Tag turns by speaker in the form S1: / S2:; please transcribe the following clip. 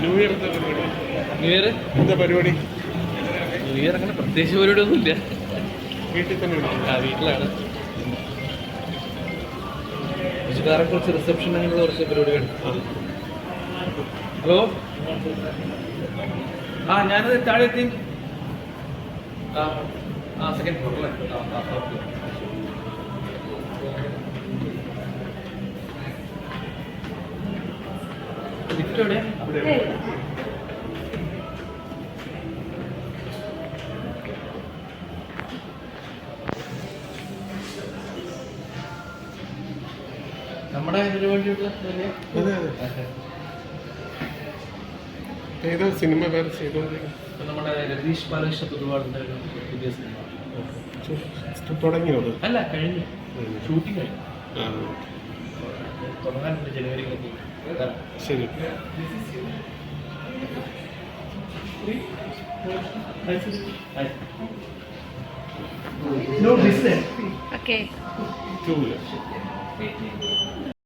S1: New year
S2: new year
S1: എന്താ പരിപാടി.
S2: New year അങ്ങനെ പ്രത്യേകിച്ച് പരിപാടിയൊന്നും ഇല്ല
S1: വീട്ടിൽ തന്നെ
S2: ആ വീട്ടിലാണ്. വിശുകാരെ കുറച്ച് റിസപ്ഷൻ അങ്ങനെയുള്ള കുറച്ച് പരിപാടികൾ ഹലോ ആ. ഞാനത് താഴെ എത്തി. ആ ആ സെക്കൻഡ് ഫ്ലോറിലെ ആ ആ ഓക്കെ ലിഫ്റ്റ് എവിടെയാ നമ്മുടെ ഇതിനു വേണ്ടിയിട്ടുള്ള
S1: സിനിമ വേറെ ചെയ്തോണ്ടിരിക്കുന്നത്
S2: ഇപ്പൊ നമ്മുടെ രതീഷ് ബാലകൃഷ്ണ ഒരുപാട് ഒരു പുതിയ സിനിമ.
S1: തുടങ്ങിയോ
S2: അല്ല കഴിഞ്ഞു. ഷൂട്ടിംഗ് കഴിഞ്ഞു.
S1: ആ
S2: തുടങ്ങാനുണ്ട് ജനുവരി.
S1: sim
S2: No distance.
S3: Okay.
S1: Ok. wheelers.